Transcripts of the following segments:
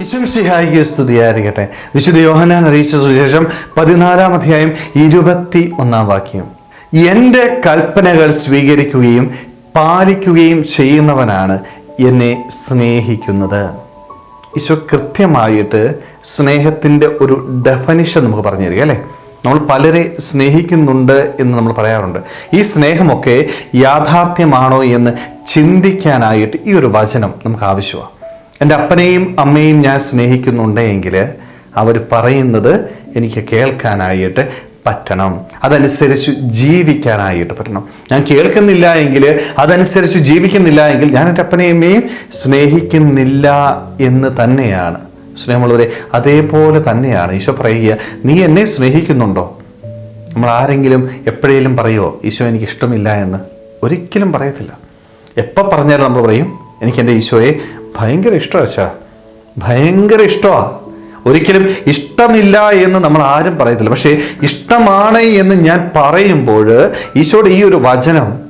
വിശംസിഹായിക്ക് സ്തുതിയായിരിക്കട്ടെ. വിശുദ്ധ യോഹനാൻ അറിയിച്ച സുവിശേഷം പതിനാലാം അധ്യായം ഇരുപത്തി ഒന്നാം വാക്യം. എന്റെ കൽപ്പനകൾ സ്വീകരിക്കുകയും പാലിക്കുകയും ചെയ്യുന്നവനാണ് എന്നെ സ്നേഹിക്കുന്നത്. ഈശോ കൃത്യമായിട്ട് സ്നേഹത്തിന്റെ ഒരു ഡെഫനിഷൻ നമുക്ക് പറഞ്ഞു തരിക അല്ലേ? നമ്മൾ പലരെ സ്നേഹിക്കുന്നുണ്ട് എന്ന് നമ്മൾ പറയാറുണ്ട്. ഈ സ്നേഹമൊക്കെ യാഥാർത്ഥ്യമാണോ എന്ന് ചിന്തിക്കാനായിട്ട് ഈ ഒരു വചനം നമുക്ക് ആവശ്യമാണ്. എന്റെ അപ്പനെയും അമ്മയും ഞാൻ സ്നേഹിക്കുന്നുണ്ടെങ്കിൽ അവർ പറയുന്നത് എനിക്ക് കേൾക്കാനായിട്ട് പറ്റണം. അതനുസരിച്ച് ജീവിക്കാനായിട്ട് പറ്റണം. ഞാൻ കേൾക്കുന്നില്ല എങ്കിൽ അതനുസരിച്ച് ജീവിക്കുന്നില്ല എങ്കിൽ ഞാൻ എന്റെ അപ്പനെയും അമ്മയും സ്നേഹിക്കുന്നില്ല എന്ന് തന്നെയാണ്. സ്നേഹമുള്ളവരെ അതേപോലെ തന്നെയാണ്. ഈശോ പറയുക നീ എന്നെ സ്നേഹിക്കുന്നുണ്ടോ? നമ്മൾ ആരെങ്കിലും എപ്പോഴേലും പറയുമോ ഈശോ എനിക്ക് ഇഷ്ടമില്ല എന്ന്? ഒരിക്കലും പറയത്തില്ല. എപ്പോൾ പറഞ്ഞാലും നമ്മൾ പറയും എനിക്ക് എന്റെ ഈശോയെ ഭയങ്കര ഇഷ്ടമാണ് അച്ഛാ. ഭയങ്കര ഇഷ്ടമാണ് ഒരിക്കലും ഇഷ്ടമില്ല എന്ന് നമ്മൾ ആരും പറയത്തില്ല. പക്ഷേ ഇഷ്ടമാണ് എന്ന് ഞാൻ പറയുമ്പോൾ ഈശോയുടെ ഈ ഒരു വചനം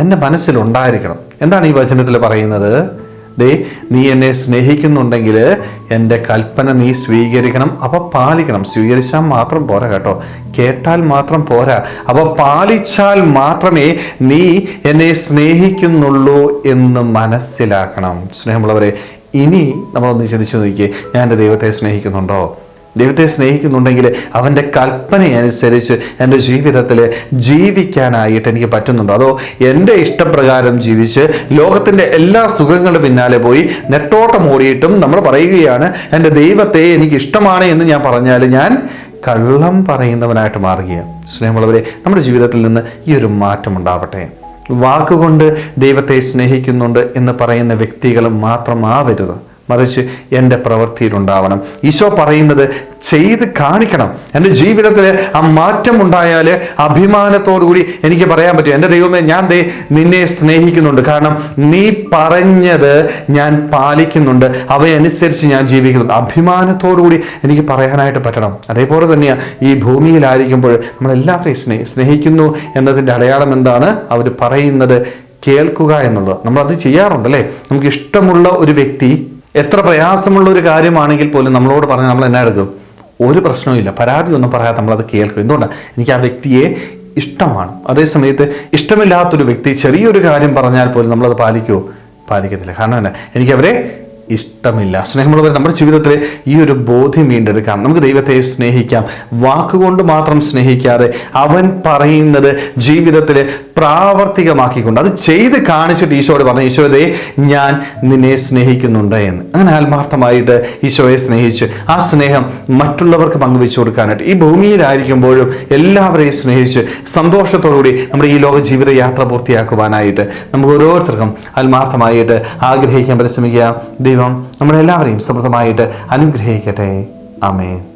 എന്റെ മനസ്സിലുണ്ടായിരിക്കണം എന്താണ് ഈ വചനത്തിൽ പറയുന്നത്? ദേ നീ എന്നെ സ്നേഹിക്കുന്നുണ്ടെങ്കിൽ എന്റെ കൽപ്പന നീ സ്വീകരിക്കണം. അപ്പോൾ പാലിക്കണം. സ്വീകരിച്ചാൽ മാത്രം പോരാ കേട്ടോ. കേട്ടാൽ മാത്രം പോരാ. അപ്പോൾ പാലിച്ചാൽ മാത്രമേ നീ എന്നെ സ്നേഹിക്കുന്നുള്ളൂ എന്ന് മനസ്സിലാക്കണം. സ്നേഹമുള്ളവരെ ഇനി നമ്മളൊന്ന് ചിന്തിച്ചു നോക്കിയേ ഞാൻ എന്റെ ദൈവത്തെ സ്നേഹിക്കുന്നുണ്ടോ? ദൈവത്തെ സ്നേഹിക്കുന്നുണ്ടെങ്കിൽ അവന്റെ കൽപ്പനയനുസരിച്ച് എന്റെ ജീവിതത്തിൽ ജീവിക്കാനായിട്ട് എനിക്ക് പറ്റുന്നുണ്ടോ. അതോ എന്റെ ഇഷ്ടപ്രകാരം ജീവിച്ച് ലോകത്തിന്റെ എല്ലാ സുഖങ്ങളുടെ പിന്നാലെ പോയി നെട്ടോട്ടം ഓടിയിട്ടും നമ്മൾ പറയുകയാണ് എന്റെ ദൈവത്തെ എനിക്ക് ഇഷ്ടമാണ് എന്ന് ഞാൻ പറഞ്ഞാൽ ഞാൻ കള്ളം പറയുന്നവനായിട്ട് മാറുകയാണ്. സ്നേഹമുള്ളവരെ നമ്മുടെ ജീവിതത്തിൽ നിന്ന് ഈ ഒരു മാറ്റം ഉണ്ടാവട്ടെ. വാക്കുകൊണ്ട് ദൈവത്തെ സ്നേഹിക്കുന്നുണ്ട് എന്ന് പറയുന്ന വ്യക്തികൾ മാത്രമാവരുത്. മറിച്ച് എന്റെ പ്രവൃത്തിയിലുണ്ടാവണം. ഈശോ പറയുന്നത് ചെയ്ത് കാണിക്കണം. എന്റെ ജീവിതത്തിൽ ആ മാറ്റം ഉണ്ടായാൽ അഭിമാനത്തോടുകൂടി എനിക്ക് പറയാൻ പറ്റും. എന്റെ ദൈവമേ ഞാൻ ദേ നിന്നെ സ്നേഹിക്കുന്നുണ്ട്. കാരണം നീ പറഞ്ഞത് ഞാൻ പാലിക്കുന്നുണ്ട്. അവയനുസരിച്ച് ഞാൻ ജീവിക്കുന്നുണ്ട്. അഭിമാനത്തോടുകൂടി എനിക്ക് പറയാനായിട്ട് പറ്റണം. അതേപോലെ തന്നെയാണ് ഈ ഭൂമിയിലായിരിക്കുമ്പോൾ നമ്മളെല്ലാവരെയും സ്നേഹി സ്നേഹിക്കുന്നു എന്നതിന്റെ അടയാളം എന്താണ്? അവർ പറയുന്നത് കേൾക്കുക എന്നുള്ളത്. നമ്മളത് ചെയ്യാറുണ്ട് അല്ലേ നമുക്ക് ഇഷ്ടമുള്ള ഒരു വ്യക്തി എത്ര പ്രയാസമുള്ള ഒരു കാര്യമാണെങ്കിൽ പോലും നമ്മളോട് പറഞ്ഞ് നമ്മൾ എന്നാ എടുക്കും? ഒരു പ്രശ്നവുമില്ല പരാതി ഒന്നും പറയാതെ നമ്മളത് കേൾക്കും. എന്തുകൊണ്ടാണ് എനിക്ക് ആ വ്യക്തിയെ ഇഷ്ടമാണ്. അതേസമയത്ത് ഇഷ്ടമില്ലാത്തൊരു വ്യക്തി ചെറിയൊരു കാര്യം പറഞ്ഞാൽ പോലും നമ്മളത് പാലിക്കുമോ പാലിക്കത്തില്ല. കാരണം എന്നാ? എനിക്കവരെ ഇഷ്ടമില്ല. സ്നേഹമുള്ളവർ നമ്മുടെ ജീവിതത്തിലെ ഈ ഒരു ബോധ്യം വീണ്ടെടുക്കാം. നമുക്ക് ദൈവത്തെ സ്നേഹിക്കാം. വാക്കുകൊണ്ട് മാത്രം സ്നേഹിക്കാതെ അവൻ പറയുന്നത് ജീവിതത്തിൽ പ്രാവർത്തികമാക്കിക്കൊണ്ട് അത് ചെയ്ത് കാണിച്ചിട്ട് ഈശോയോട് പറഞ്ഞു ഈശോയെ ഞാൻ നിന്നെ സ്നേഹിക്കുന്നുണ്ട് എന്ന്. അങ്ങനെ ആത്മാർത്ഥമായിട്ട് ഈശോയെ സ്നേഹിച്ച് ആ സ്നേഹം മറ്റുള്ളവർക്ക് പങ്കുവെച്ചു കൊടുക്കാനായിട്ട് ഈ ഭൂമിയിലായിരിക്കുമ്പോഴും എല്ലാവരെയും സ്നേഹിച്ച് സന്തോഷത്തോടുകൂടി നമ്മുടെ ഈ ലോക ജീവിത യാത്ര പൂർത്തിയാക്കുവാനായിട്ട് നമുക്ക് ഓരോരുത്തർക്കും ആത്മാർത്ഥമായിട്ട് ആഗ്രഹിക്കാൻ പരിശ്രമിക്കുക. ദൈവം നമ്മളെല്ലാവരെയും സമൃദ്ധമായിട്ട് അനുഗ്രഹിക്കട്ടെ. ആമേൻ.